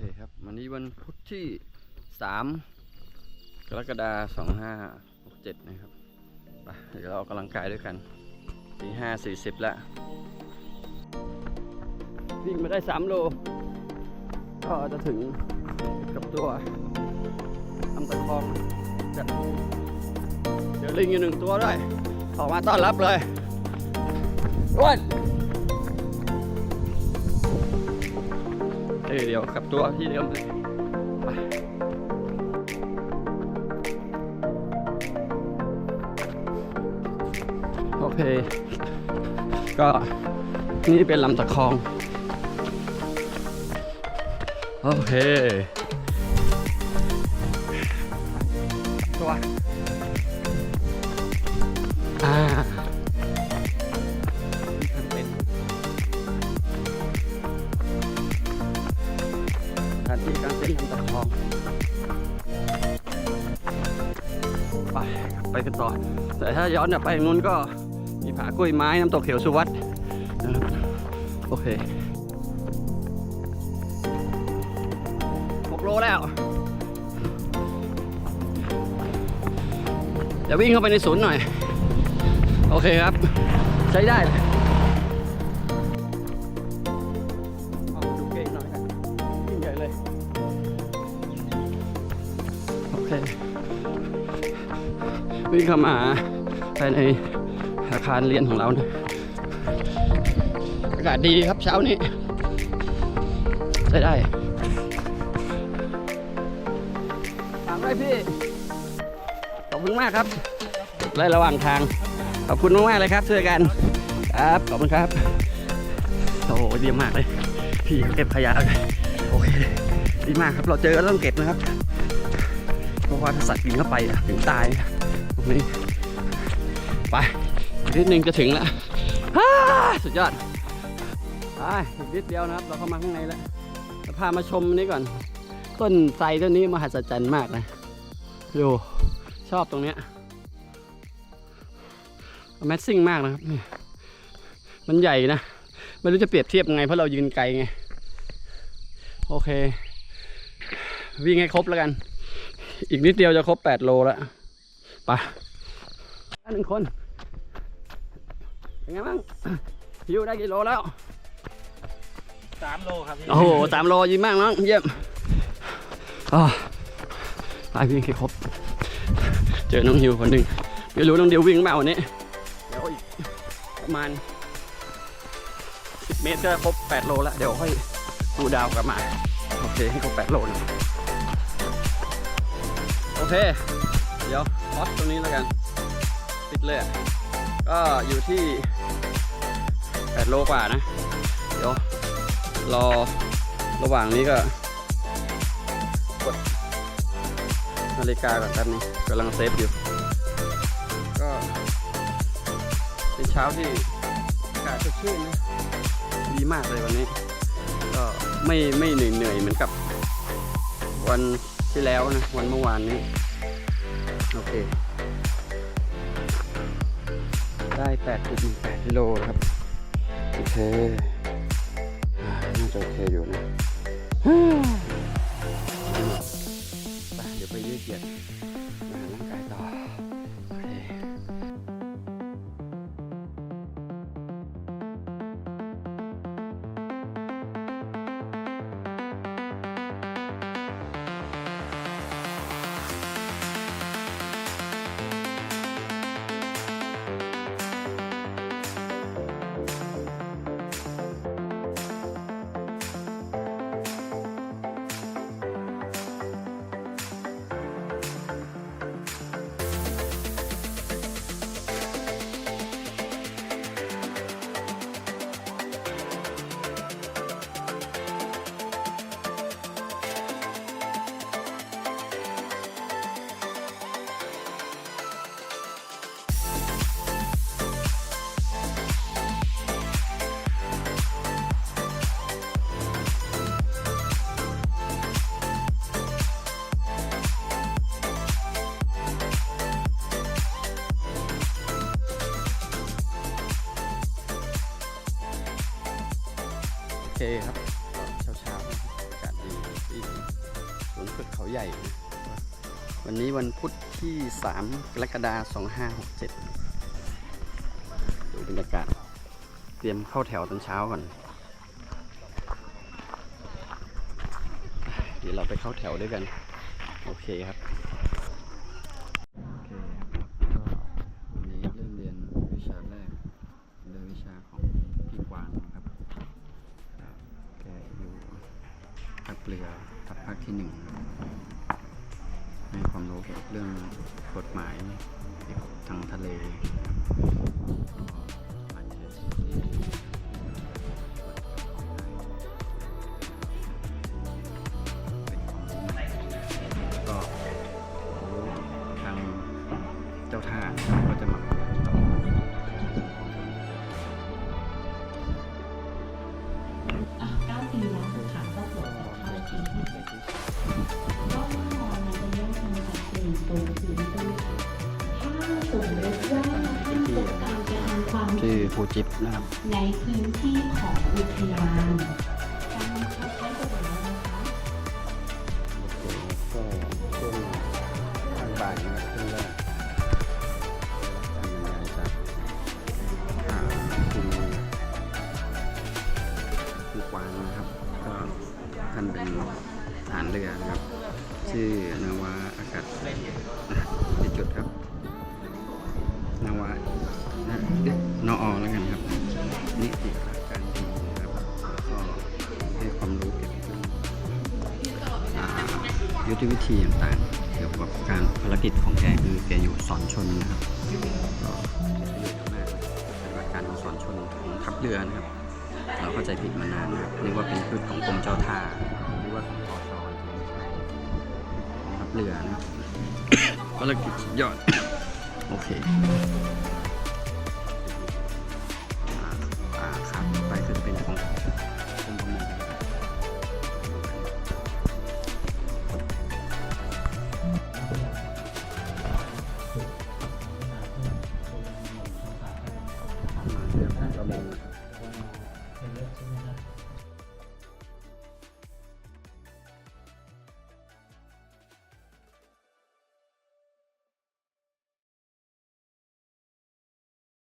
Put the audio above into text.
คครับ วันนี้วันพุธที่สามกรกฎาสองห้าหกเจ็ดนะครับไปเดี๋ยวเราออกกำลังกายด้วยกันตีห้าสี่สิบแล้ว วิ่งมาได้สามโล ก็จะถึงกับตัวลำตะคองจะเดี๋ยวลิงอยู่หนึ่งตัวด้วย ออกมาต้อนรับเลยอ้วน เอ้ยเดี๋ยวกลับตัวที่เดิมเลยไปโอเค ก็นี่เป็นลำตะคอง โอเค ตัว อ่า ที่การเต้นลำตะคองไปไปกันต่อ แต่ถ้าย้อนไปนู้นก็มีผากล้วยไม้น้ำตกเขียวสุวัตโอเคหกโลแล้วเดี๋ยววิ่งเข้าไปในศูนย์หน่อย โอเคครับ ใช้ได้ วิ่งเข้ามาภายในอาคารเรียนของเรานะอากาศดีครับเช้านี้ใช้ได้ตามได้พี่ ขอบคุณมากครับไล่ระหว่างทาง ขอบคุณมากๆเลยครับช่วยกันครับ ขอบคุณครับโอ้โหดีมากเลย พี่เก็บขยะโอเคดีมากครับเราเจอก็ต้องเก็บนะครับ เพราะว่าถ้าสัตว์กินเข้าไปถึงตายต รงนี้ ไปนิดนึงจะถึงแล้วสุดยอดไปอีกนิดเดียวนะครับ เราเข้ามาข้างในแล้วจะพามาชมนี้ก่อน ต้นไทรต้นนี้มหัศจรรย์มากนะดูชอบตรงเนี้ย Amazing มากนะครับนี่มันใหญ่นะ ไม่รู้จะเปรียบเทียบยังไง เพราะเรายืนไกลไง โอเค วิ่งให้ครบแล้วกัน อีกนิดเดียวจะครบ 8 โลแล้ว ไปหนึ่งคนเป็นไงบ้างฮิวได้กี่โลแล้วสามโลครับพี่โอ้โหสามโลยิ้มมากน้องเยี่ยมอ่าไปวิ่งให้ครบ เจอน้องฮิวคนหนึ่งไม่รู้น้องเดียววิ่งเปล่าวันนี้เดี๋ยวอีกประมาณ10เมตรก็ครบ8โลแล้วเดี๋ยวค่อยดูดาวกลับมา โอเคให้ครบ8โลนะโอเค เดี๋ยว พอสตรงนี้แล้วกันปิดเลยก็อยู่ที่8โลกว่านะ เดี๋ยว รอระหว่างนี้ก็กดนาฬิกาก่อนแป๊บนึงกำลังเซฟอยู่ ก็เป็นเช้าที่อากาศสดชื่นนะดีมากเลยวันนี้ ก็ไม่ไม่เหนื่อยเหนื่อยเหมือนกับวันที่แล้วนะ วันเมื่อวานนี้ โอเค ได้8.18กิโลครับ โอเคน่าจะโอเคอยู่นะเดี๋ยวไปยืดเหยียด เคครับเช้าเช้าๆอากาศดีดีขึ้นเขาใหญ่ วันนี้วันพุธที่ 3 กรกฎาคม2567 ดูบรรยากาศ เตรียมเข้าแถวตอนเช้าก่อน เดี๋ยวเราไปเข้าแถวด้วยกัน โอเคครับ โอเคครับก็วันนี้เริ่มเรียนวิชาแรกเรื่องวิชาของพี่กวางนะครับแกอยู่ เรือทัพภาคที่หนึ่งให้ความรู้เกี่ยวกับเรื่องกฎหมายเกี่ยวกับทางทะเลูจิบนะครับ ในพื้นที่ของอุทยานการบังคับใช้กฎหมายนะคะก็ช่วงทางบ่ายนะครับช่วงแรกการบรรยายจากอ่าคุณคุณกวางนะครับ ก็ท่านเป็นทหารเรือนะครับ ชื่อนาวาอากาศในจุดครับ นาวานะเอ๊ะนออแล้วกันครับนิติการบินนะครับแล้วก็ให้ความรู้เกี่ยวกับเรื่องยุทธวิธีต่างๆเกี่ยวกับการภารกิจของแกคือแกอยู่สอนชนนะครับก็ประโยชน์มากปฏิบัติการของสอนชนของทัพเรือนะครับ เราเข้าใจผิดมานานนะครับนึกว่าเป็นพืชของกรมเจ้าท่านึกว่าของทอชอนไม่ใช่ทัพเรือนะครับภารกิจยอด โอเคอ่าครับไปก็จะเป็นของของประมามาเรื่องประมงนะครับ